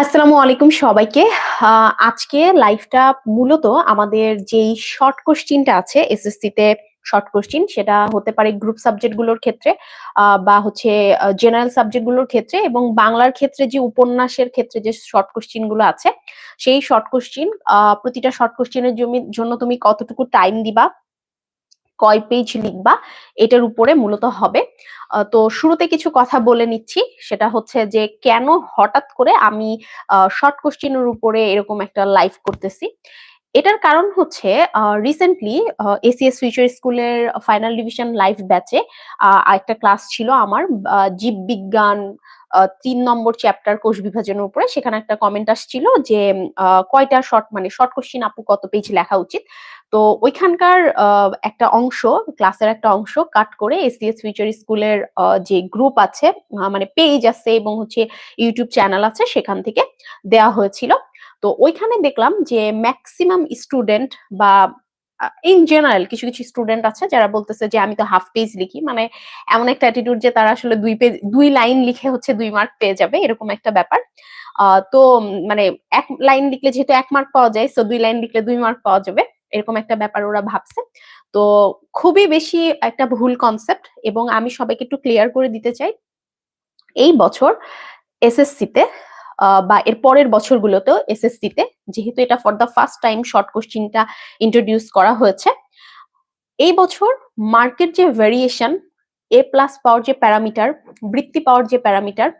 আসসালামু আলাইকুম সবাইকে। আজকে লাইভটা মূলত আমাদের যেই শর্ট কোশ্চিনটা আছে এসএসসি তে শর্ট কোশ্চিন সেটা হতে পারে গ্রুপ সাবজেক্টগুলোর ক্ষেত্রে বা হচ্ছে জেনারেল সাবজেক্টগুলোর ক্ষেত্রে এবং বাংলার ক্ষেত্রে যে উপন্যাসের ক্ষেত্রে যে শর্ট কোশ্চিনগুলো আছে, সেই শর্ট কোশ্চিন প্রতিটা শর্ট কোশ্চিনের জন্য তুমি কতটুকু টাইম দিবা কয় পেজ লিখবা, এটার উপরে মূলত হবে। তো শুরুতে কিছু কথা বলে নিচ্ছি, সেটা হচ্ছে যে কেন হঠাৎ করে আমি শর্ট কোশ্চেনের উপরে এরকম একটা লাইভ করতেছি। এটার কারণ হচ্ছে রিসেন্টলি এসিএস ফিউচার স্কুলের ফাইনাল ডিভিশন লাইভ ব্যাচে একটা ক্লাস ছিল আমার জীববিজ্ঞান তিন নম্বর চ্যাপ্টার কোষ বিভাজনের উপরে। সেখানে একটা কমেন্ট আসছিল যে কয়টা শর্ট মানে শর্ট কোশ্চিন আপু কত পেজ লেখা উচিত? তো ওইখানকার একটা অংশ, ক্লাসের একটা অংশ কাট করে এসিএস ফিউচার স্কুলের যে গ্রুপ আছে মানে পেজ আছে এবং হচ্ছে ইউটিউব চ্যানেল আছে সেখান থেকে দেয়া হয়েছিল। তো ওইখানে দেখলাম যে ম্যাক্সিমাম স্টুডেন্ট বা ইন জেনারেল কিছু কিছু স্টুডেন্ট আছে যারা বলতেছে যে আমি তো হাফ পেজ লিখি মানে এমন একটা অ্যাটিটিউড যে তারা আসলে দুই পেজ, দুই লাইন লিখে হচ্ছে দুই মার্ক পেয়ে যাবে, এরকম একটা ব্যাপার। তো মানে এক লাইন লিখলে যেহেতু এক মার্ক পাওয়া যায় সো দুই লাইন লিখলে দুই মার্ক পাওয়া যাবে। এরকম একটা ব্যাপার ওরা ভাবছে। তো খুবই বেশি একটা ভুল কনসেপ্ট এবং আমি সবাইকে একটু ক্লিয়ার করে দিতে চাই। এই বছর এসএসসিতে বা এর পরের বছরগুলোতেও এসএসসিতে যেহেতু এটা for the first time short কোশ্চিনটা introduce করা হয়েছে, এই বছর মার্কেট যে ভেরিয়েশন এ প্লাস পাওয়ার যে প্যারামিটার বৃত্তি পাওয়ার যে প্যারামিটার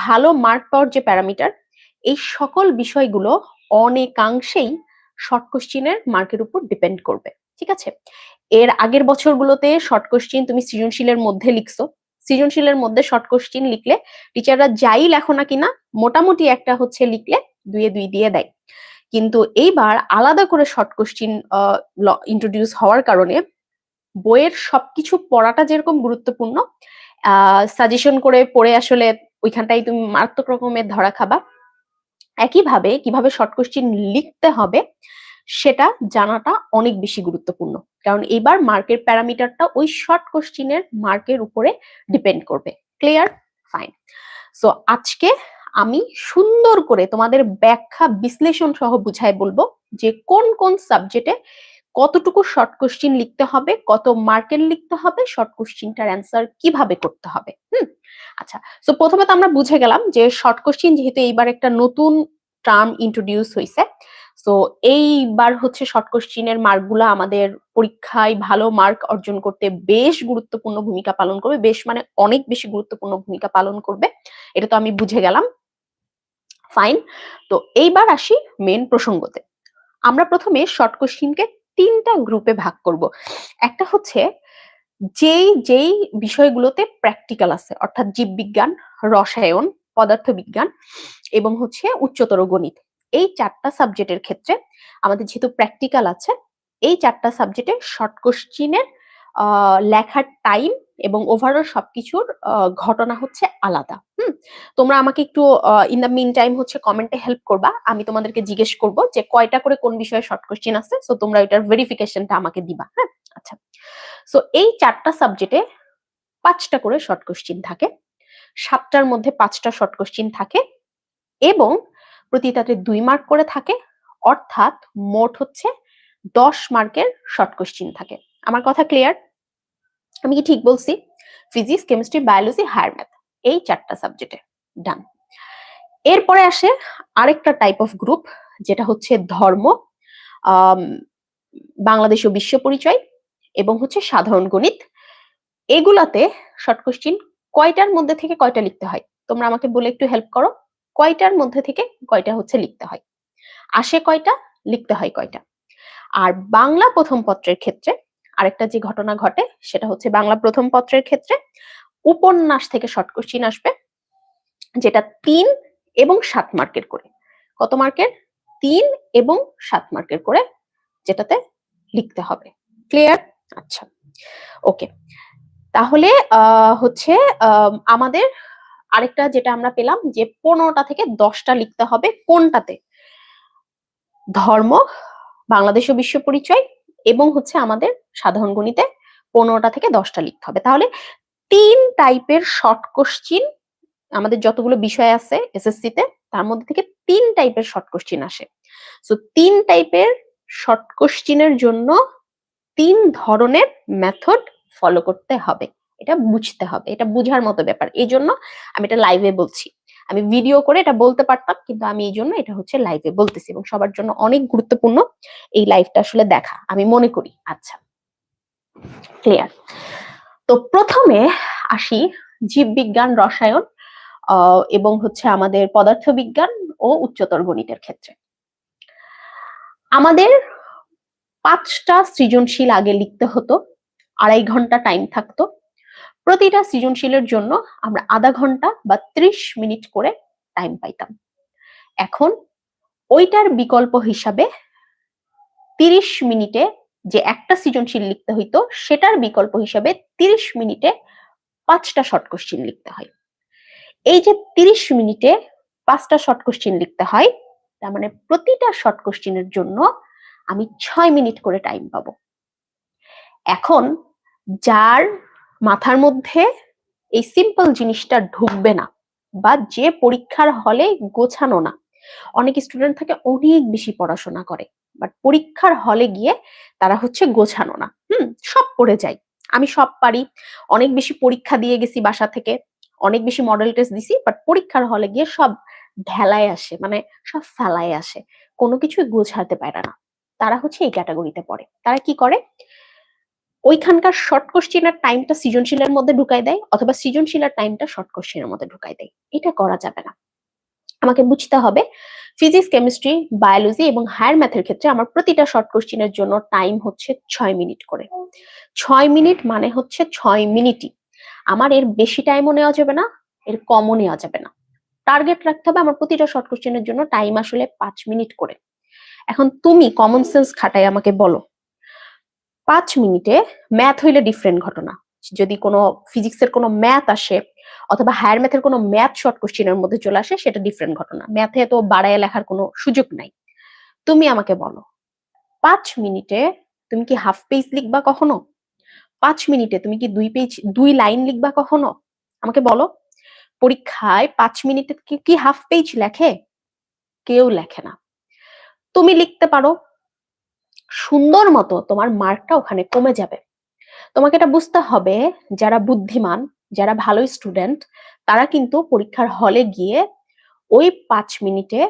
ভালো মার্ক পাওয়ার যে প্যারামিটার এই সকল বিষয়গুলো অনেকাংশেই শর্ট কোশ্চিনের মার্কের উপর ডিপেন্ড করবে, ঠিক আছে? এর আগের বছরগুলোতে শর্ট কোশ্চিন তুমি সৃজনশীলের মধ্যে লিখছো, সৃজনশীলের মধ্যে শর্ট কোশ্চিন লিখলে টিচাররা যাই লেখো না কিনা, মোটামুটি একটা হচ্ছে লিখলে দুয়ে দুই দিয়ে দেয়। কিন্তু এইবার আলাদা করে শর্ট কোশ্চিন ইন্ট্রোডিউস হওয়ার কারণে বইয়ের সবকিছু পড়াটা যেরকম গুরুত্বপূর্ণ সাজেশন করে পড়ে আসলে ওইখানটাই তুমি মারাত্মক রকমের ধরা খাবা একইভাবে কীভাবে শর্ট কোশ্চিন লিখতে হবে, সেটা জানাটা অনেক বেশি গুরুত্বপূর্ণ। কারণ এবার মার্কের প্যারামিটারটা ওই শর্ট কোশ্চিনের মার্কের উপরে ডিপেন্ড করবে। ক্লিয়ার ফাইন সো আজকে আমি সুন্দর করে তোমাদের ব্যাখ্যা বিশ্লেষণ সহ বুঝাই বলব যে কোন কোন সাবজেক্টে কতটুকু শর্ট কোশ্চিন লিখতে হবে, কত মার্কের লিখতে হবে শর্ট কোশ্চিনটার অ্যান্সার কীভাবে করতে হবে। হুম? আচ্ছা তো প্রথমে তো আমরা বুঝে গেলাম যে শর্ট কোশ্চিন যেহেতু এইবার একটা নতুন টার্ম ইন্ট্রোডিউস হয়েছে সো এইবার হচ্ছে শর্ট কোশ্চিনের মার্কগুলো আমাদের পরীক্ষায় ভালো মার্ক অর্জন করতে বেশ গুরুত্বপূর্ণ ভূমিকা পালন করবে, বেশ মানে অনেক বেশি গুরুত্বপূর্ণ ভূমিকা পালন করবে, এটা তো আমি বুঝে গেলাম। ফাইন তো এইবার আসি মেন প্রসঙ্গতে। আমরা প্রথমে শর্ট কোশ্চিনকে তিনটা গ্রুপে ভাগ করব। একটা হচ্ছে যেই যেই বিষয়গুলোতে প্র্যাকটিক্যাল আছে, অর্থাৎ জীববিজ্ঞান, রসায়ন, পদার্থবিজ্ঞান এবং হচ্ছে উচ্চতর গণিত, এই চারটা সাবজেক্টের ক্ষেত্রে আমাদের যেহেতু প্র্যাকটিক্যাল আছে, এই চারটা সাবজেক্টে শর্ট কোশ্চিনের লেখার টাইম এবং ওভারঅল সবকিছুর ঘটনা হচ্ছে আলাদা, হুম? তোমরা আমাকে একটু ইন দ্য মিন টাইম হচ্ছে কমেন্টে হেল্প করবা, আমি তোমাদেরকে জিজ্ঞেস করব যে কয়টা করে কোন বিষয়ে শর্ট কোশ্চিন আছে সো তোমরা এটার ভেরিফিকেশনটা আমাকে দিবা হ্যাঁ? আচ্ছা। সো এই চারটা সাবজেক্টে পাঁচটা করে শর্ট কোশ্চিন থাকে। সাতটার মধ্যে পাঁচটা শর্ট কোশ্চিন থাকে এবং প্রতিটাতে দুই মার্ক করে থাকে। অর্থাৎ মোট হচ্ছে দশ মার্কের শর্ট কোশ্চিন থাকে। আমার কথা ক্লিয়ার আমি কি ঠিক বলছি? Physics chemistry biology higher math এই চারটা সাবজেক্টে ডান এরপরে আসে আরেকটা টাইপ অফ গ্রুপ যেটা হচ্ছে ধর্ম। বাংলাদেশ ও বিশ্ব পরিচয়। এবং হচ্ছে সাধারণ গণিত। এগুলাতে শর্ট কোশ্চিন কয়টার মধ্যে থেকে কয়টা লিখতে হয়? তোমরা আমাকে বলে একটু হেল্প করো। কয়টার মধ্যে থেকে কয়টা হচ্ছে লিখতে হয়? আসে কয়টা, লিখতে হয় কয়টা? আর বাংলা প্রথম পত্রের ক্ষেত্রে আরেকটা যে ঘটনা ঘটে, সেটা হচ্ছে বাংলা প্রথম পত্রের ক্ষেত্রে উপন্যাস থেকে শর্ট কোশ্চিন আসবে, যেটা তিন এবং সাত মার্কের করে। কত মার্কের? তিন এবং সাত মার্কের করে, যেটাতে লিখতে হবে। ক্লিয়ার আচ্ছা ওকে। তাহলে হচ্ছে আমাদের আরেকটা যেটা আমরা পেলাম যে পনেরোটা থেকে দশটা লিখতে হবে কোনটাতে? ধর্ম, বাংলাদেশ ও বিশ্ব পরিচয় এবং হচ্ছে আমাদের সাধারণ গণিতে পনেরোটা থেকে দশটা লিখতে হবে। তাহলে তিন টাইপের শর্ট কোশ্চিন আমাদের যতগুলো বিষয় আছে এসএসসি তে তার মধ্যে থেকে তিন টাইপের শর্ট কোশ্চিন আসে। সো তিন টাইপের শর্ট কোশ্চিনের জন্য তিন ধরনের মেথড ফলো করতে হবে। এটা বুঝতে হবে, এটা বুঝার মতো ব্যাপার। এই জন্য আমি এটা লাইভে বলছি। আমি ভিডিও করে এটা বলতে পারতাম, কিন্তু আমি এই জন্য এটা হচ্ছে লাইভে বলতেছি এবং সবার জন্য অনেক গুরুত্বপূর্ণ এই লাইভটা আসলে দেখা, আমি মনে করি। আচ্ছা ক্লিয়ার তো প্রথমে আসি জীববিজ্ঞান, রসায়ন এবং হচ্ছে আমাদের পদার্থবিজ্ঞান ও উচ্চতর গণিতের ক্ষেত্রে। আমাদের পাঁচটা সৃজনশীল আগে লিখতে হতো, আড়াই ঘণ্টা টাইম থাকতো। প্রতিটা সৃজনশীলের জন্য আমরা আধা ঘণ্টা বা ত্রিশ মিনিট করে টাইম পাইতাম। এখন ওইটার বিকল্প হিসাবে তিরিশ মিনিটে যে একটা সৃজনশীল লিখতে হইতো, সেটার বিকল্প হিসাবে তিরিশ মিনিটে পাঁচটা শর্ট কোশ্চিন লিখতে হয়। এই যে তিরিশ মিনিটে পাঁচটা শর্ট কোশ্চিন লিখতে হয়, তার মানে প্রতিটা শর্ট কোশ্চিনের জন্য আমি ছয় মিনিট করে টাইম পাবো। এখন যার মাথার মধ্যে এই সিম্পল জিনিসটা ঢুকবে না বা যে পরীক্ষার হলে গোছানো না, অনেক স্টুডেন্ট থাকে অনেক বেশি পড়াশোনা করে বাট পরীক্ষার হলে গিয়ে তারা হচ্ছে গোছানো না। হুম, সব পড়ে যায়। আমি সব পারি, অনেক বেশি পরীক্ষা দিয়ে গেছি বাসা থেকে, অনেক বেশি মডেল টেস্ট দিছি বাট পরীক্ষার হলে গিয়ে সব ঢেলায় আসে মানে সব ফেলায় আসে, কোনো কিছুই গোছাতে পারে না। তারা হচ্ছে এই ক্যাটাগরিতে পড়ে। তারা কি করে? ওইখানকার শর্ট কোশ্চেনের টাইমটা সৃজনশীলের মধ্যে ঢুকাই দেয় অথবা সৃজনশীলের টাইমটা শর্ট কোশ্চেনের মধ্যে ঢুকাই দেয়। এটা করা যাবে না। আমাকে বুঝতে হবে ফিজিক্স কেমিস্ট্রি বায়োলজি এবং হায়ার ম্যাথের ক্ষেত্রে আমার প্রতিটা শর্ট কোশ্চেনের জন্য টাইম হচ্ছে ছয় মিনিট করে। ছয় মিনিট মানে হচ্ছে ছয় মিনিটই আমার এর বেশি টাইমও নেওয়া যাবে না, এর কমও নেওয়া যাবে না। টার্গেট রাখতে হবে আমার প্রতিটা শর্ট কোশ্চেনের জন্য টাইম আসলে পাঁচ মিনিট করে। এখন তুমি কমন সেন্স খাটাই আমাকে বলো। পাঁচ মিনিটে ম্যাথ হইলে ডিফারেন্ট ঘটনা। যদি কোনো ফিজিক্সের কোনো ম্যাথ আসে, অথবা হায়ার ম্যাথের কোনো ম্যাথ শর্ট কোশ্চেনের মধ্যে চলে আসে, সেটা ডিফারেন্ট ঘটনা। ম্যাথে তো বাড়ায় লেখার কোনো সুযোগ নাই। তুমি আমাকে বলো, পাঁচ মিনিটে তুমি কি হাফ পেজ লিখবা কখনো? পাঁচ মিনিটে তুমি কি দুই পেজ দুই লাইন লিখবা কখনো? আমাকে বলো, পরীক্ষায় পাঁচ মিনিটে কি হাফ পেজ লেখে? কেউ লেখে না। তুমি লিখতে পারো। সুন্দর মতো তোমার মার্কটা ওখানে কমে যাবে। তোমাকে এটা বুঝতে হবে, যারা বুদ্ধিমান, যারা ভালো স্টুডেন্ট, তারা কিন্তু পরীক্ষার হলে গিয়ে ওই পাঁচ মিনিটে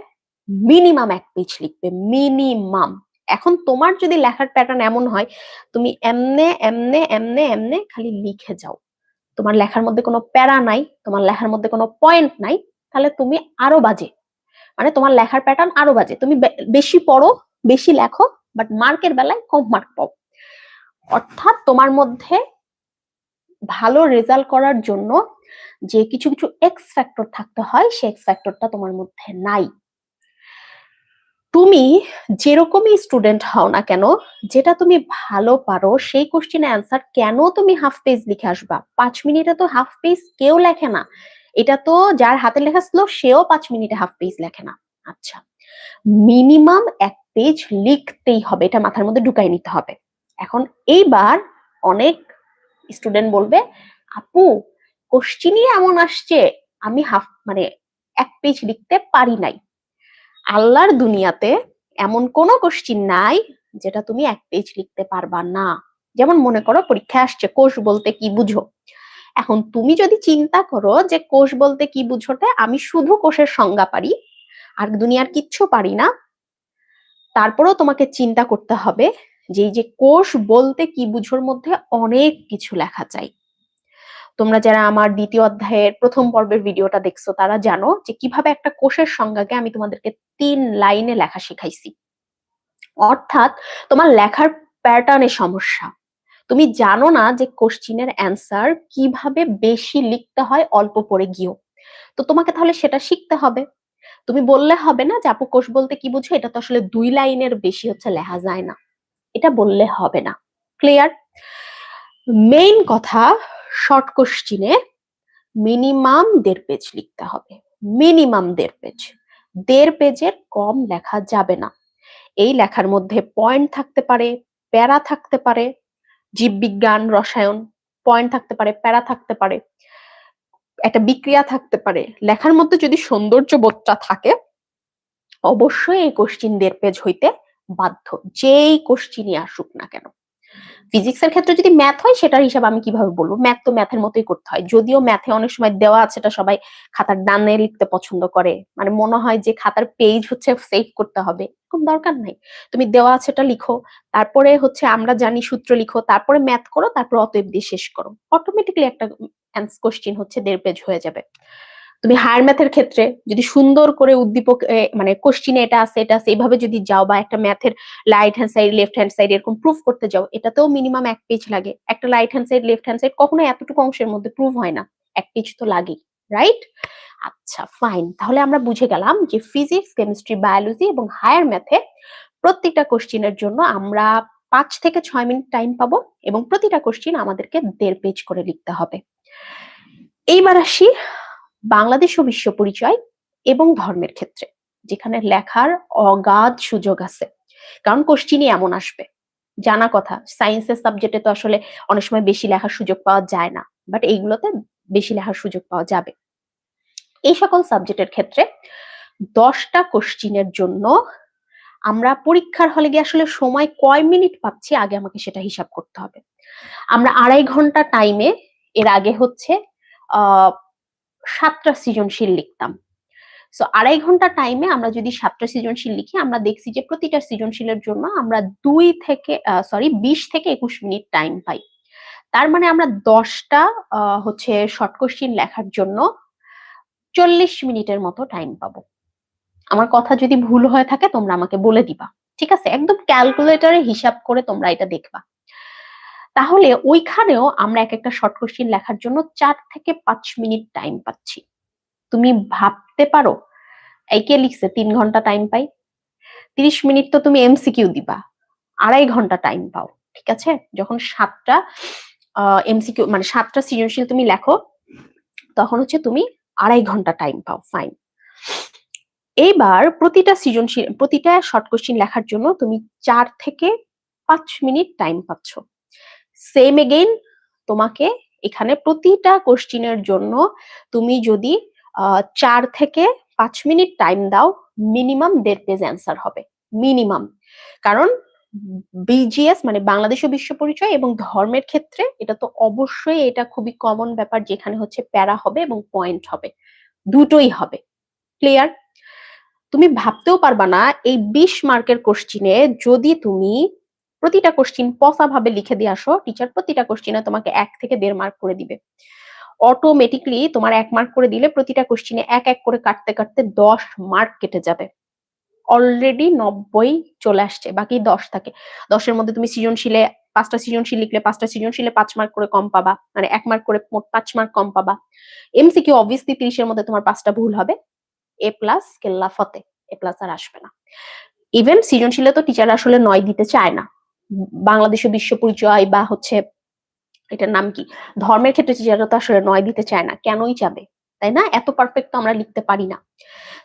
মিনিমাম এক পেজ লিখবে, মিনিমাম। এখন তোমার যদি লেখার প্যাটার্ন এমন হয়, তুমি এমনে এমনে এমনে এমনে খালি লিখে যাও। তোমার লেখার মধ্যে কোনো প্যারা নাই, তোমার লেখার মধ্যে কোনো পয়েন্ট নাই, তাহলে তুমি আরও বাজে। মানে তোমার লেখার প্যাটার্ন আরও বাজে। তুমি বেশি পড়ো, বেশি লেখো বাট মার্কের বেলায় কম মার্ক পাও। অর্থাৎ তোমার মধ্যে ভালো রেজাল্ট করার জন্য যে কিছু কিছু এক্স ফ্যাক্টর থাকতে হয়, সে এক্স ফ্যাক্টরটা তোমার মধ্যে নাই। তুমি যেরকমই স্টুডেন্ট হও না কেন, যেটা তুমি ভালো পারো, সেই কোশ্চেন অ্যান্সার কেন তুমি হাফ পেজ লিখে আসবা? পাঁচ মিনিটে তো হাফ পেজ কেউ লেখে না। এটা তো যার হাতে লেখা স্লো সেও পাঁচ মিনিটে হাফ পেজ লেখে না। আচ্ছা মিনিমাম এক পেজ লিখতেই হবে, এটা মাথার মধ্যে ঢুকাই নিতে হবে। এখন এইবার অনেক স্টুডেন্ট বলবে, আপু কোশ্চিনই এমন আসছে, আমি হাফ মানে এক পেজ লিখতে পারি নাই। আল্লাহর দুনিয়াতে এমন কোনো কোশ্চিন নাই, যেটা তুমি এক পেজ লিখতে পারবা না। যেমন মনে করো পরীক্ষায় আসছে, কোষ বলতে কি বুঝো? এখন তুমি যদি চিন্তা করো যে কোষ বলতে কি বুঝোতে, আমি শুধু কোষের সংজ্ঞা পারি আর দুনিয়ার কিচ্ছু পারি না, তারপরেও তোমাকে চিন্তা করতে হবে যে যে কোষ বলতে কি বুঝোর মধ্যে অনেক কিছু লেখা চাই। তোমরা যারা আমার দ্বিতীয় অধ্যায়ের প্রথম পর্বের ভিডিওটা দেখছ, তারা জানো যে কীভাবে একটা কোষের সংজ্ঞাকে আমি তোমাদেরকে তিন লাইনে লেখা শিখাইছি। অর্থাৎ তোমার লেখার প্যাটার্নের সমস্যা। তুমি জানো না যে কোশ্চিনের অ্যান্সার কীভাবে বেশি লিখতে হয় অল্প পড়ে গিয়েও? তো তোমাকে তাহলে সেটা শিখতে হবে। তুমি বললে হবে না যে, আপু, কোষ বলতে কি বুঝো? এটা তো আসলে দুই লাইনের বেশি হচ্ছে, লেখা যায় না। এটা বললে হবে না। ক্লিয়ার মেইন কথা শর্ট কোশ্চিনে মিনিমাম দেড় পেজ লিখতে হবে। মিনিমাম দেড় পেজ দেড় পেজের কম লেখা যাবে না। এই লেখার মধ্যে পয়েন্ট থাকতে পারে, প্যারা থাকতে পারে জীববিজ্ঞান, রসায়ন পয়েন্ট থাকতে পারে, প্যারা থাকতে পারে, একটা বিক্রিয়া থাকতে পারে, লেখার মধ্যে যদি সৌন্দর্য বোধটা থাকে, অবশ্যই এই কোশ্চিন দের পেজ হইতে বাধ্য, যেই কোশ্চিনই আসুক না কেন। ফিজিক্সের ক্ষেত্রে যদি ম্যাথ হয়, সেটার হিসাব আমি কীভাবে বলব? ম্যাথ তো ম্যাথের মতোই করতে হয়। যদিও ম্যাথে অনেক সময় দেওয়া আছে, এটা সবাই খাতার ডানে লিখতে পছন্দ করে। মানে মনে হয় যে খাতার পেজ হচ্ছে সেভ করতে হবে কোন দরকার নাই। তুমি দেওয়া আছে, এটা লিখো। তারপরে হচ্ছে আমরা জানি সূত্র লিখো, তারপরে ম্যাথ করো, তারপর অতএব দিয়ে শেষ করো। অটোমেটিকলি একটা কোশ্চিন হচ্ছে, দেড় পেজ হয়ে যাবে। তুমি হায়ার ম্যাথের ক্ষেত্রে যদি সুন্দর করে উদ্দীপক মানে কোশ্চিনে এটা আছে এটা আছে এইভাবে যদি যাও বা একটা ম্যাথের right hand side left hand side এরকম প্রুফ করতে যাও, এটাতেও মিনিমাম এক পেজ লাগে। একটা right hand side left hand side কখনো এতটুকু অংশের মধ্যে প্রুভ হয় না। এক পেজ তো লাগেই রাইট আচ্ছা ফাইন তাহলে আমরা বুঝে গেলাম যে ফিজিক্স কেমিস্ট্রি বায়োলজি এবং হায়ার ম্যাথে প্রত্যেকটা কোশ্চিনের জন্য আমরা পাঁচ থেকে ছয় মিনিট টাইম পাবো এবং প্রতিটা কোশ্চিন আমাদেরকে দেড় পেজ করে লিখতে হবে। এইবার আসি বাংলাদেশ ও বিশ্ব পরিচয় এবং ধর্মের ক্ষেত্রে, যেখানে লেখার অগাধ সুযোগ আছে। কারণ কোশ্চিনই এমন আসবে। জানা কথা সায়েন্সের সাবজেক্টে তো আসলে অনেক সময় বেশি লেখার সুযোগ পাওয়া যায় না বাট এইগুলোতে বেশি লেখার সুযোগ পাওয়া যাবে। এই সকল সাবজেক্টের ক্ষেত্রে দশটা কোশ্চিনের জন্য আমরা পরীক্ষার হলে গিয়ে আসলে সময় কয় মিনিট পাচ্ছি আগে আমাকে সেটা হিসাব করতে হবে। আমরা আড়াই ঘণ্টা টাইমে এর আগে হচ্ছে, আহ সাতটা সৃজনশীল লিখতাম। সো আড়াই ঘণ্টা টাইমে আমরা যদি সাতটা সৃজনশীল লিখি, আমরা দেখছি যে প্রতিটা সৃজনশীলের জন্য আমরা দুই থেকে সরি বিশ থেকে একুশ মিনিট টাইম পাই। তার মানে আমরা দশটা হচ্ছে শর্ট কোশ্চিন লেখার জন্য চল্লিশ মিনিটের মতো টাইম পাবো। আমার কথা যদি ভুল হয়ে থাকে তোমরা আমাকে বলে দিবা। ঠিক আছে? একদম ক্যালকুলেটরে হিসাব করে তোমরা এটা দেখবা। তাহলে ওইখানেও আমরা এক একটা শর্ট কোশ্চিন লেখার জন্য চার থেকে পাঁচ মিনিট টাইম পাচ্ছি। তুমি ভাবতে পারো একে লিখছে? তিন ঘণ্টা টাইম পাই। তিরিশ মিনিট তো তুমি এমসিকিউ দিবা। আড়াই ঘণ্টা টাইম পাও, ঠিক আছে? যখন সাতটা এমসিকিউ মানে সাতটা সৃজনশীল তুমি লেখো, তখন হচ্ছে তুমি আড়াই ঘণ্টা টাইম পাও ফাইন এইবার প্রতিটা সৃজনশীল, প্রতিটা শর্ট কোশ্চিন লেখার জন্য তুমি চার থেকে পাঁচ মিনিট টাইম পাচ্ছ। সেম এগেইন তোমাকে এখানে প্রতিটা কোশ্চিনের জন্য তুমি যদি চার থেকে পাঁচ মিনিট টাইম দাও মিনিমাম দেড় পেজ অ্যান্সার হবে। মিনিমাম কারণ বিজিএস মানে বাংলাদেশ বিশ্ব পরিচয় এবং ধর্মের ক্ষেত্রে এটা তো অবশ্যই এটা খুবই কমন ব্যাপার যেখানে হচ্ছে প্যারা হবে এবং পয়েন্ট হবে। দুটোই হবে। ক্লিয়ার তুমি ভাবতেও পারবা না, এই বিশ মার্কের কোশ্চিনে যদি তুমি প্রতিটা কোশ্চিন পসা ভাবে লিখে দিয়ে আসো। টিচার প্রতিটা কোশ্চিনে তোমাকে এক থেকে দেড় মার্ক করে দিবে। অটোমেটিকলি তোমার এক মার্ক করে দিলে প্রতিটা কোশ্চিনে এক এক করে কাটতে কাটতে দশ মার্ক কেটে যাবে। অলরেডি নব্বই চলে আসছে, বাকি দশ থাকে। দশের মধ্যে তুমি সৃজনশীলে পাঁচটা সৃজনশীল লিখলে পাঁচটা সৃজনশীলে পাঁচ মার্ক করে কম পাবা মানে এক মার্ক করে মোট পাঁচ মার্ক কম পাবা। এমসিকিউ অবভিয়াসলি তিরিশের মধ্যে তোমার পাঁচটা ভুল হবে। এ প্লাস কেল্লা ফতে। এ প্লাস আর আসবে না। ইভেন সৃজনশীলে তো টিচার আসলে নয় দিতে চায় না। বাংলাদেশের বিশ্ব পরিচয় বা হচ্ছে এটার নাম কি? ধর্মের ক্ষেত্রে টিচাররা তো আসলে নয় দিতে চায় না। কেনই যাবে তাই না? এত পারফেক্ট তো আমরা লিখতে পারি না।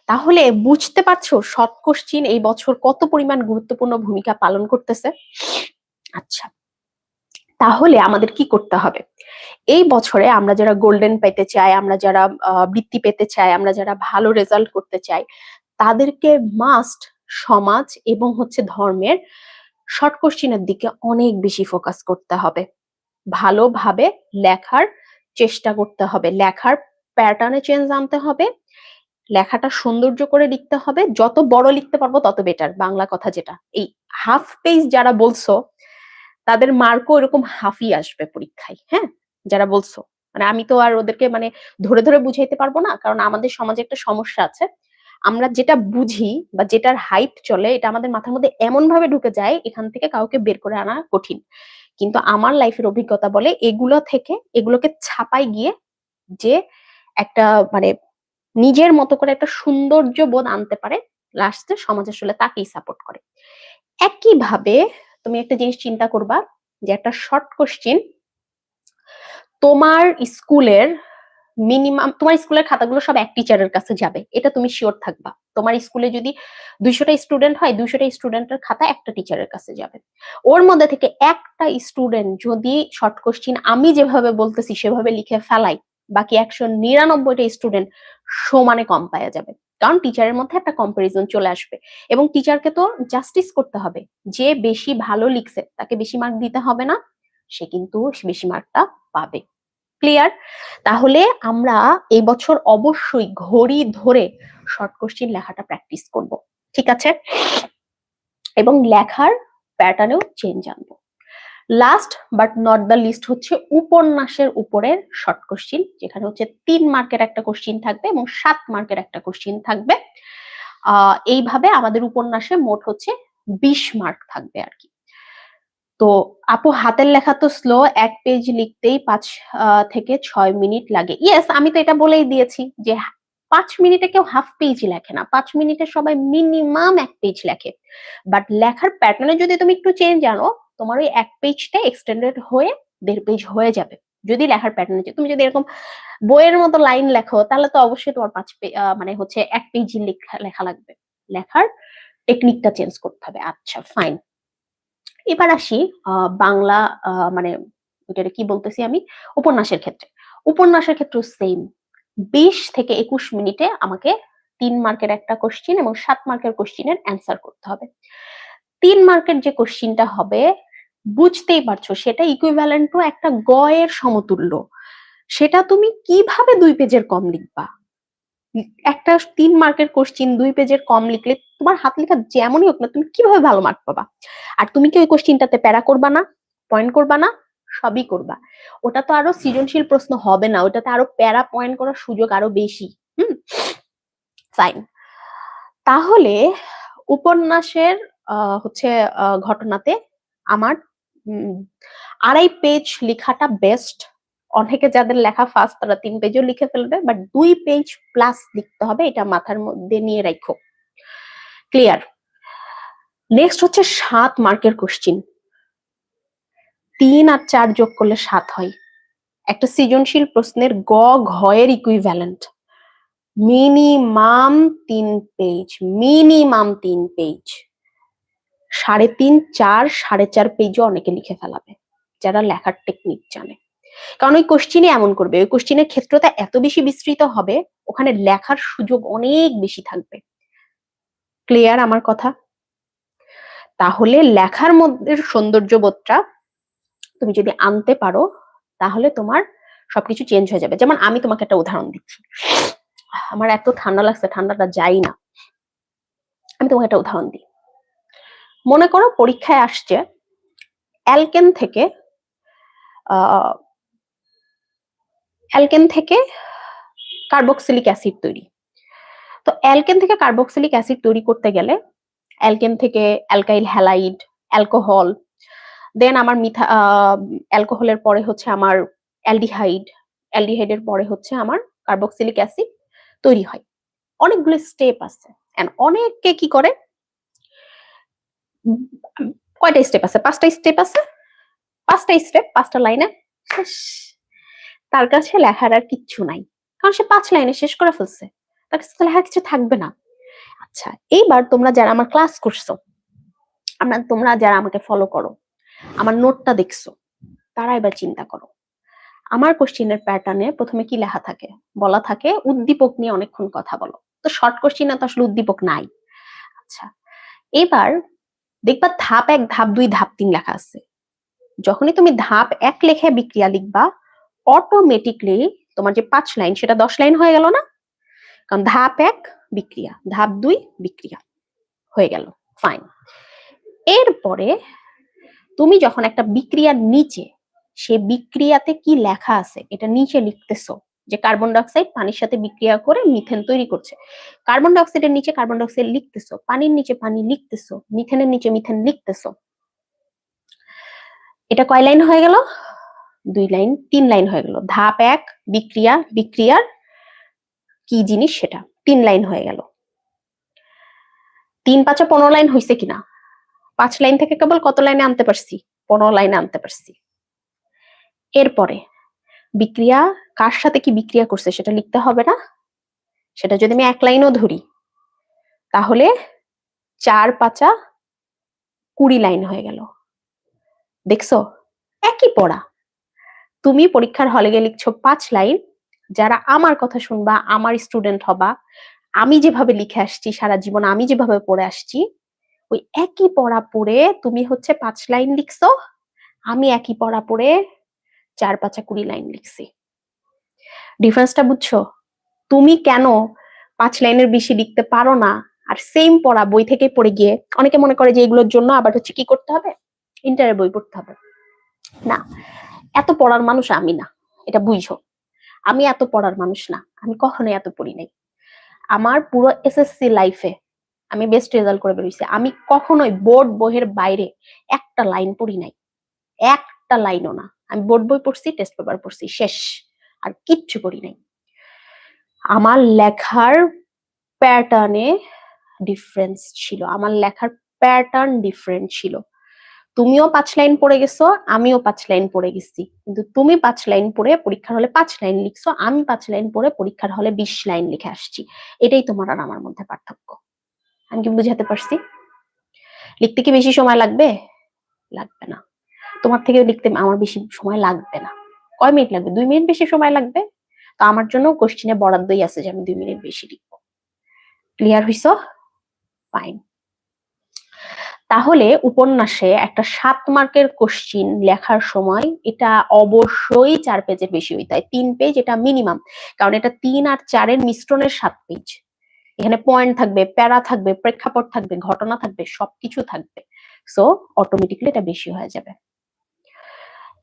তাহলে বুঝতে পারছ শর্ট কোশ্চিন এই বছর কত পরিমাণ গুরুত্বপূর্ণ ভূমিকা পালন করতেছে? আচ্ছা তাহলে আমাদের কি করতে হবে? এই বছরে আমরা যারা গোল্ডেন পেতে চাই, আমরা যারা বৃত্তি পেতে চাই, আমরা যারা ভালো রেজাল্ট করতে চাই, তাদেরকে মাস্ট সমাজ এবং হচ্ছে ধর্মের শর্ট কোশ্চিনের দিকে অনেক বেশি ফোকাস করতে হবে। ভালোভাবে লেখার চেষ্টা করতে হবে, লেখার প্যাটার্নে চেঞ্জ আনতে হবে, লেখাটা সৌন্দর্য করে লিখতে হবে, যত বড় লিখতে পারব তত বেটার বাংলা কথা যেটা। এই হাফ পেজ যারা বলছো, তাদের মার্কও এরকম হাফই আসবে পরীক্ষায় হ্যাঁ? যারা বলছো মানে আমি তো আর ওদেরকে মানে ধরে ধরে বুঝাইতে পারব না, কারণ আমাদের সমাজে একটা সমস্যা আছে। আমরা যেটা বুঝি বা যেটার হাইপ চলে, এটা আমাদের মাথার মধ্যে এমন ভাবে ঢুকে যায়, এখান থেকে কাউকে বের করে আনা কঠিন। কিন্তু আমার লাইফের অভিজ্ঞতা বলে, এগুলো থেকে, এগুলোকে ছাপাই গিয়ে যে একটা মানে নিজের মতো করে একটা সৌন্দর্য বোধ আনতে পারে লাস্টে সমাজ আসলে তাকেই সাপোর্ট করে। একইভাবে তুমি একটা জিনিস চিন্তা করবা যে একটা শর্ট কোশ্চিন তোমার স্কুলের মিনিমাম তোমার স্কুলের খাতাগুলো সব এক টিচারের কাছে যাবে, এটা তুমি শিওর থাকবা। তোমার স্কুলে যদি দুইশোটা স্টুডেন্ট হয়, দুইশোটা স্টুডেন্টের খাতা একটা টিচারের কাছে যাবে। ওর মধ্যে থেকে একটা স্টুডেন্ট যদি শর্ট কোশ্চিন আমি যেভাবে বলতেছি, সেভাবে লিখে ফেলাই, বাকি একশো নিরানব্বইটা স্টুডেন্ট সমানে কম পাওয়া যাবে। কারণ টিচারের মধ্যে একটা কম্পারিজন চলে আসবে। এবং টিচারকে তো জাস্টিস করতে হবে। যে বেশি ভালো লিখছে, তাকে বেশি মার্ক দিতে হবে না, সে কিন্তু বেশি মার্কটা পাবে। ক্লিয়ার তাহলে আমরা এই বছর অবশ্যই ঘড়ি ধরে শর্ট কোশ্চিন লেখাটা প্র্যাকটিস করব, ঠিক আছে? এবং লেখার প্যাটার্নেও চেঞ্জ আনব। Last but not the least হচ্ছে উপন্যাসের উপরের শর্ট কোশ্চিন যেখানে হচ্ছে তিন মার্কের একটা কোশ্চিন থাকবে এবং সাত মার্কের একটা কোশ্চিন থাকবে। এইভাবে আমাদের উপন্যাসে মোট হচ্ছে বিশ মার্ক থাকবে আর কি। তো আপু, হাতের লেখা তো স্লো এক পেজ লিখতেই পাঁচ থেকে ছয় মিনিট লাগে। ইয়েস আমি তো এটা বলেই দিয়েছি যে পাঁচ মিনিটে কেউ হাফ পেজ লেখে না। পাঁচ মিনিটে সবাই মিনিমাম এক পেজ লেখে। বাট লেখার প্যাটার্নে যদি তুমি একটু চেঞ্জ আনো, তোমার ওই এক পেজটা এক্সটেন্ডেড হয়ে দেড় পেজ হয়ে যাবে। যদি লেখার প্যাটার্নে তুমি যদি এরকম বইয়ের মতো লাইন লেখো, তাহলে তো অবশ্যই তোমার পাঁচ মানে হচ্ছে এক পেজ লেখা লাগবে। লেখার টেকনিকটা চেঞ্জ করতে হবে। আচ্ছা ফাইন এবার আসি বাংলা মানে ওইটা কি বলতেছি আমি? উপন্যাসের ক্ষেত্রে। উপন্যাসের ক্ষেত্রে সেম বিশ থেকে একুশ মিনিটে আমাকে তিন মার্কের একটা কোশ্চিন এবং সাত মার্কের কোশ্চিনের অ্যান্সার করতে হবে। তিন মার্কের যে কোশ্চিনটা হবে, বুঝতেই পারছ, সেটা ইকুইভ্যালেন্ট টু একটা গয়ের সমতুল্য। সেটা তুমি কীভাবে দুই পেজের কম লিখবা? একটা তিন মার্কের কোশ্চিন দুই পেজের কম লিখলে তোমার হাত লেখা যেমনই হোক না, তুমি কীভাবে ভালো মার্ক পাবা? আর তুমি কি ওই কোশ্চিনটাতে প্যারা করবা না পয়েন্ট করবা না, সবই করবা। ওটা তো আরও সৃজনশীল প্রশ্ন হবে না, ওটাতে আরও প্যারা পয়েন্ট করার সুযোগ আরও বেশি। হুম? ফাইন তাহলে উপন্যাসের হচ্ছে ঘটনাতে আমার আড়াই পেজ লেখাটা বেস্ট অনেকে যাদের লেখা ফার্স্ট তারা তিন পেজও লিখে ফেলবে বাট দুই পেজ প্লাস লিখতে হবে, এটা মাথার মধ্যে নিয়ে রাখো। ক্লিয়ার নেক্সট হচ্ছে সাত মার্কের কোশ্চিন তিন আর চার যোগ করলে সাত হয়। একটা সৃজনশীল প্রশ্নের গ, ঘয়ের ইকুইভ্যালেন্ট মিনিমাম তিন পেজ মিনিমাম তিন পেজ সাড়ে তিন, চার, সাড়ে চার পেজও অনেকে লিখে ফেলাবে, যারা লেখার টেকনিক জানে। কারণ ওই কোশ্চিনে এমন করবে, ওই কোশ্চিনের ক্ষেত্রটা এত বেশি বিস্তৃত হবে, ওখানে লেখার সুযোগ অনেক বেশি থাকবে। ক্লিয়ার আমার কথা? তাহলে লেখার মধ্যে সৌন্দর্যবোধটা তুমি যদি আনতে পারো, তাহলে তোমার সবকিছু চেঞ্জ হয়ে যাবে। যেমন আমি তোমাকে একটা উদাহরণ দিচ্ছি। আমার এত ঠান্ডা লাগছে, ঠান্ডাটা যাই না। আমি তোমাকে একটা উদাহরণ দিই। মনে করো পরীক্ষায় আসছে, অ্যালকেন থেকে অ্যালকেন থেকে কার্বক্সিলিক অ্যাসিড তৈরি। তো অ্যালকেন থেকে কার্বক্সিলিক অ্যাসিড তৈরি করতে গেলে অ্যালকেন থেকে অ্যালকাইল হ্যালাইড, অ্যালকোহল, দেন আমার মিথা অ্যালকোহলের পরে হচ্ছে আমার অ্যালডিহাইড, অ্যালডিহাইডের পরে হচ্ছে আমার কার্বক্সিলিক অ্যাসিড তৈরি হয়। অনেকগুলো স্টেপ আছে এন্ড অনেকে কি করে? কয়টা স্টেপ আছে? পাঁচটা স্টেপ আছে? পাঁচটা স্টেপ, পাঁচটা লাইনে। শেষ। তার কাছে লেখার আর কিচ্ছু নাই। কারণ সে পাঁচ লাইনে শেষ করে ফেলছে। তার কাছে লেখা কিছু থাকবে না। আচ্ছা এইবার তোমরা যারা আমার ক্লাস করছ, আমরা, তোমরা যারা আমাকে ফলো করো, আমার নোটটা দেখছ, তারা এবার চিন্তা করো। আমার কোশ্চিনের প্যাটার্নে প্রথমে কি লেখা থাকে? বলা থাকে, উদ্দীপক নিয়ে অনেকক্ষণ কথা বলো। তো শর্ট কোশ্চিনে তো আসলে উদ্দীপক নাই। আচ্ছা এবার দেখবা ধাপ এক, ধাপ দুই, ধাপ তিন লেখা আছে। যখনই তুমি ধাপ এক লেখে বিক্রিয়া লিখবা অটোমেটিকলি তোমার যে পাঁচ লাইন, সেটা দশ লাইন হয়ে গেল না? কারণ ধাপ এক, বিক্রিয়া। ধাপ দুই, বিক্রিয়া। হয়ে গেল। ফাইন এরপরে তুমি যখন একটা বিক্রিয়ার নিচে, সে বিক্রিয়াতে কি লেখা আছে, এটা নিচে লিখতেছো যে কার্বন ডাইঅক্সাইড পানির সাথে বিক্রিয়া করে মিথেন তৈরি করছে। কার্বন ডাইঅক্সাইডের নিচে কার্বন ডাইঅক্সাইড লিখতেছো, পানির নিচে পানি লিখতেছো মিথেনের নিচে মিথেন লিখতেছো। এটা কয় লাইন হয়ে গেল? দুই লাইন, তিন লাইন হয়ে গেল। ধাপ এক, বিক্রিয়া, বিক্রিয়ার কি জিনিস সেটা? তিন লাইন হয়ে গেল। তিন পাঁচে পনেরো লাইন হয়েছে কিনা? পাঁচ লাইন থেকে কেবল কত লাইনে আনতে পারছি? পনেরো লাইনে আনতে পারছি। এরপরে, বিক্রিয়া কার সাথে কি বিক্রিয়া করছে সেটা লিখতে হবে না? সেটা যদি আমি এক লাইনও ধরি, তাহলে চার পাঁচা কুড়ি লাইন হয়ে গেল। দেখছ? একই পড়া। তুমি পরীক্ষার হলে গিয়ে লিখছো পাঁচ লাইন, যারা আমার কথা শুনবা, আমার স্টুডেন্ট হবা, আমি যেভাবে লিখে আসছি সারা জীবন, আমি যেভাবে পড়ে আসছি, ওই একই পড়া পড়ে তুমি হচ্ছে পাঁচ লাইন লিখছো, আমি একই পড়া পড়ে চার পাঁচা কুড়ি লাইন লিখছি। ডিফারেন্সটা বুঝছ? তুমি কেন পাঁচ লাইনের বেশি লিখতে পারো না? আর সেম পড়া বই থেকে পড়ে গিয়ে অনেকে মনে করে যে এগুলোর জন্য আবার হচ্ছে কি করতে হবে? ইন্টারের বই পড়তে হবে। না। এত পড়ার মানুষ আমি না, এটা বুঝো। আমি এত পড়ার মানুষ না, আমি কখনোই এত পড়ি নাই। আমার পুরো এসএসসি লাইফে আমি বেস্ট রেজাল্ট করে বেরোইছি। আমি কখনোই বোর্ড বইয়ের বাইরে একটা লাইন পড়ি নাই। একটা লাইনও না। আমি বোর্ড বই পড়ছি টেস্ট পেপার পড়ছি, শেষ। আর কিচ্ছু পড়ি নাই। আমার লেখার প্যাটার্নে ডিফারেন্স ছিল। আমার লেখার প্যাটার্ন ডিফারেন্ট ছিল। তুমিও পাঁচ লাইন পড়ে গেছো, আমিও পাঁচ লাইন পড়ে গেছি। কিন্তু তুমি পাঁচ লাইন পড়ে পরীক্ষার হলে পাঁচ লাইন লিখছো, আমি পাঁচ লাইন পড়ে পরীক্ষার হলে বিশ লাইন লিখে আসছি। এটাই তোমার আর আমার মধ্যে পার্থক্য। আমি কি বুঝাতে পারছি? লিখতে কি বেশি সময় লাগবে? লাগবে না। তোমার থেকে লিখতে আমার বেশি সময় লাগবে না। কয় মিনিট লাগবে? দুই মিনিট বেশি সময় লাগবে? তো আমার জন্য কোশ্চিনে বরাদ্দই আছে যে আমি দুই মিনিট বেশি লিখব। ক্লিয়ার হইছ? ফাইন তাহলে উপন্যাসে একটা সাত মার্কের কোশ্চিন লেখার সময় এটা অবশ্যই চার পেজের বেশি হইতে হয় তিন পেজ এটা মিনিমাম কারণ এটা তিন আর চারের মিশ্রণের সাত পেজ এখানে পয়েন্ট থাকবে, প্যারা থাকবে, প্রেক্ষাপট থাকবে, ঘটনা থাকবে, সবকিছু থাকবে। সো অটোমেটিকলি এটা বেশি হয়ে যাবে।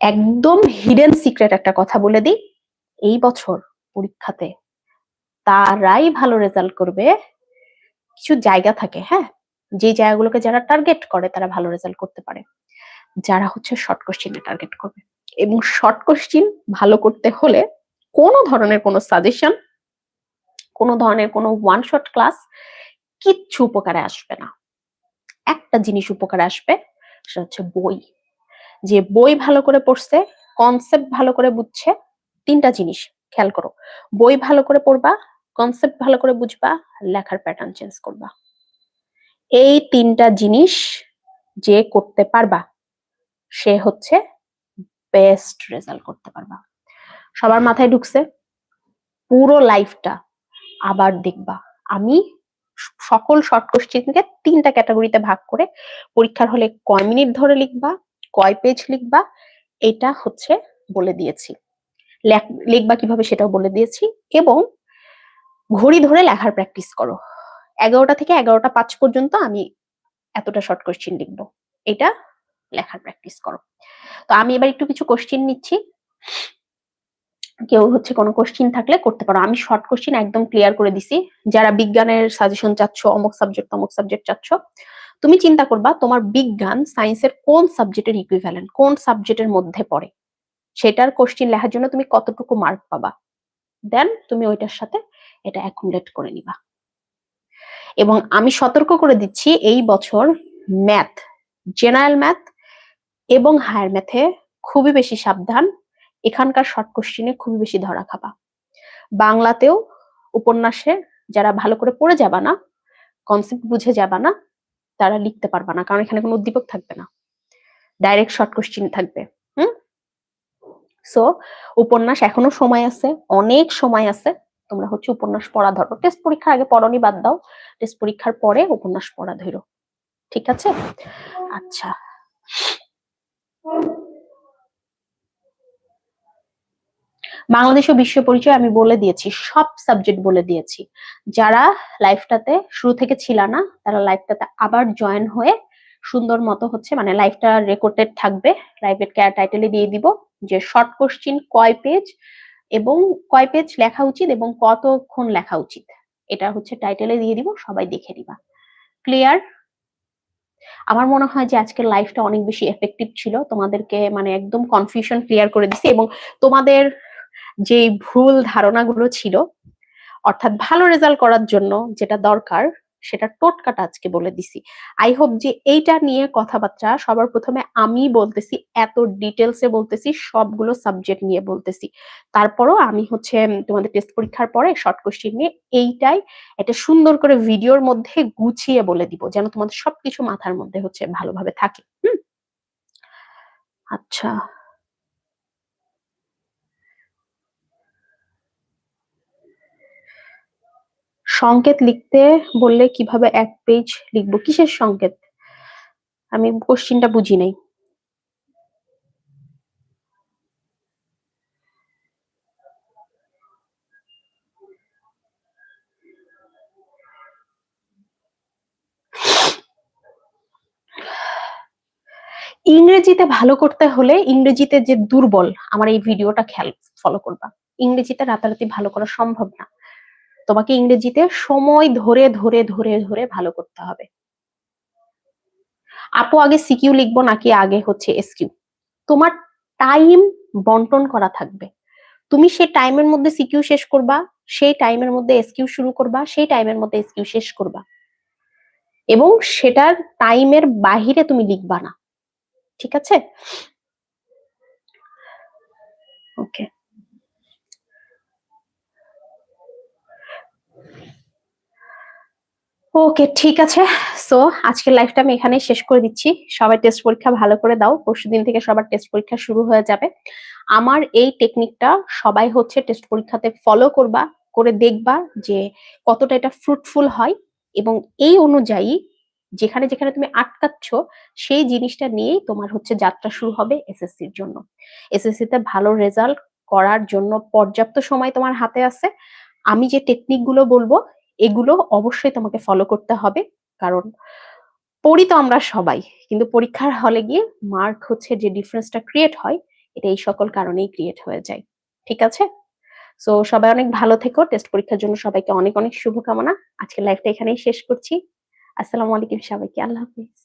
একদম হিডেন সিক্রেট একটা কথা বলে দিই। এই বছর পরীক্ষাতে তারাই ভালো রেজাল্ট করবে। কিছু জায়গা থাকে হ্যাঁ? যে জায়গাগুলোকে যারা টার্গেট করে, তারা ভালো রেজাল্ট করতে পারে। যারা হচ্ছে শর্ট কোশ্চিনে টার্গেট করবে। এবং শর্ট কোশ্চিন ভালো করতে হলে কোনো ধরনের কোনো সাজেশন কোনো ধরনের কোনো ওয়ান শট ক্লাস কিচ্ছু উপকারে আসবে না। একটা জিনিস উপকারে আসবে, সেটা হচ্ছে বই। যে বই ভালো করে পড়ছে কনসেপ্ট ভালো করে বুঝছে, তিনটা জিনিস খেয়াল করো। বই ভালো করে পড়বা কনসেপ্ট ভালো করে বুঝবা, লেখার প্যাটার্ন চেঞ্জ করবা। এই তিনটা জিনিস যে করতে পারবা, সে হচ্ছে বেস্ট রেজাল্ট করতে পারবা। সবার মাথায় ঢুকছে, পুরো লাইফটা আবার দেখবা। আমি সকল শর্ট কোশ্চেনকে তিনটা ক্যাটাগরিতে ভাগ করে পরীক্ষার হলে কয় মিনিট ধরে লিখবা, কয় পেজ লিখবা, এটা হচ্ছে বলে দিয়েছি। লিখবা কীভাবে সেটাও বলে দিয়েছি। এবং ঘড়ি ধরে লেখার প্র্যাকটিস করো। এগারোটা থেকে এগারোটা পাঁচ পর্যন্ত আমি এতটা শর্ট কোশ্চিন লিখব। এটা লেখার প্র্যাকটিস করো। তো আমি এবার একটু কিছু কোশ্চিন নিচ্ছি। কেউ হচ্ছে কোনো কোশ্চিন থাকলে করতে পারো। আমি শর্ট কোশ্চিন একদম ক্লিয়ার করে দিছি। যারা বিজ্ঞানের সাজেশন চাচ্ছ, অমুক সাবজেক্ট অমুক সাবজেক্ট চাচ্ছ, তুমি চিন্তা করবা তোমার বিজ্ঞান সায়েন্সের কোন সাবজেক্টের ইকুইভ্যালেন্ট কোন সাবজেক্টের মধ্যে পড়ে? সেটার কোশ্চিন লেখার জন্য তুমি কতটুকু মার্ক পাবা? দেন তুমি ওইটার সাথে এটা অ্যাকুমুলেট করে নিবা। এবং আমি সতর্ক করে দিচ্ছি এই বছর ম্যাথ জেনারেল ম্যাথ এবং হায়ার ম্যাথে খুবই বেশি সাবধান। এখানকার শর্ট কোশ্চিনে খুবই বেশি ধরা খাবা। বাংলাতেও উপন্যাসে যারা ভালো করে পড়ে যাবা না কনসেপ্ট বুঝে যাবা না, তারা লিখতে পারবা না, কারণ এখানে কোনো উদ্দীপক থাকবে না। ডাইরেক্ট শর্ট কোশ্চিন থাকবে, হুম? সো উপন্যাস এখনও সময় আছে, অনেক সময় আছে। তোমরা হচ্ছে উপন্যাস পড়া ধরো। টেস্ট পরীক্ষার আগে পড়নি, বাদ দাও। টেস্ট পরীক্ষার পরে উপন্যাস পড়া ধরো। ঠিক আছে? আচ্ছা। বাংলাদেশ ও বিশ্ব পরিচয় আমি বলে দিয়েছি, সব সাবজেক্ট বলে দিয়েছি। যারা লাইফটাতে শুরু থেকে ছিল না, তারা লাইফটাতে আবার জয়েন হয়ে সুন্দর মতো হচ্ছে মানে লাইফটা রেকর্ডেড থাকবে। কেয়ার টাইটেলে দিয়ে দিব যে শর্ট কোশ্চিন কয় পেজ এবং কয় পেজ লেখা উচিত এবং কতক্ষণ লেখা উচিত। এটা হচ্ছে টাইটেলে দিয়ে দিব, সবাই দেখে দিবা ক্লিয়ার আমার মনে হয় যে আজকের লাইফটা অনেক বেশি এফেক্টিভ ছিল। তোমাদেরকে মানে একদম কনফিউশন ক্লিয়ার করে দিছি এবং তোমাদের যে ভুল ধারণাগুলো ছিল, অর্থাৎ ভালো রেজাল্ট করার জন্য যেটা দরকার সেটা টোটকাটা আজকে বলে দিছি। আই হোপ যে এইটা নিয়ে কথাবার্তা সবার প্রথমে আমি বলতেছি, এত ডিটেলসে বলতেছি, সবগুলো সাবজেক্ট নিয়ে বলতেছি। তারপরও আমি হচ্ছে তোমাদের টেস্ট পরীক্ষার পরে শর্ট কোশ্চেন নিয়ে এইটাই একটা সুন্দর করে ভিডিওর মধ্যে গুছিয়ে বলে দিব, যেন তোমাদের সবকিছু মাথার মধ্যে হচ্ছে ভালোভাবে থাকে। হুম? আচ্ছা। সংকেত লিখতে বললে কীভাবে এক পেজ লিখব? কিসের সংকেত? আমি কোশ্চিনটা বুঝি নাই। ইংরেজিতে ভালো করতে হলে ইংরেজিতে যে দুর্বল, আমার এই ভিডিওটা খেয়াল ফলো করবা। ইংরেজিতে রাতারাতি ভালো করা সম্ভব না। তোমাকে ইংরেজিতে সময় ধরে ধরে ধরে ধরে ভালো করতে হবে। আপু, আগে সিকিউ লিখব নাকি আগে হচ্ছে এসকিউ তোমার টাইম বন্টন করা থাকবে। তুমি সেই টাইমের মধ্যে সিকিউ শেষ করবা, সেই টাইমের মধ্যে এসকিউ শুরু করবা, সেই টাইমের মধ্যে এসকিউ শেষ করবা। এবং সেটার টাইমের বাহিরে তুমি লিখবা না। ঠিক আছে? ওকে ওকে, ঠিক আছে। সো আজকের লাইফটা আমি এখানেই শেষ করে দিচ্ছি। সবাই টেস্ট পরীক্ষা ভালো করে দাও। পরশু দিন থেকে সবার টেস্ট পরীক্ষা শুরু হয়ে যাবে। আমার এই টেকনিকটা সবাই হচ্ছে টেস্ট পরীক্ষাতে ফলো করবা, করে দেখবা যে কতটা এটা ফ্রুটফুল হয় এবং এই অনুযায়ী যেখানে যেখানে তুমি আটকাচ্ছ, সেই জিনিসটা নিয়েই তোমার হচ্ছে যাত্রা শুরু হবে এসএসসির জন্য। এসএসসি তে ভালো রেজাল্ট করার জন্য পর্যাপ্ত সময় তোমার হাতে আছে। আমি যে টেকনিকগুলো বলব এগুলো অবশ্যই তোমাকে ফলো করতে হবে। কারণ পড়ি তো আমরা সবাই, কিন্তু পরীক্ষার হলে গিয়ে মার্ক হচ্ছে যে ডিফারেন্সটা ক্রিয়েট হয়, এটা এই সকল কারণেই ক্রিয়েট হয়ে যায়। ঠিক আছে? সো সবাই অনেক ভালো থেকো। টেস্ট পরীক্ষার জন্য সবাইকে অনেক অনেক শুভকামনা। আজকে লাইফটা এখানেই শেষ করছি। আসসালামু আলাইকুম সবাইকে। আল্লাহ হাফিজ।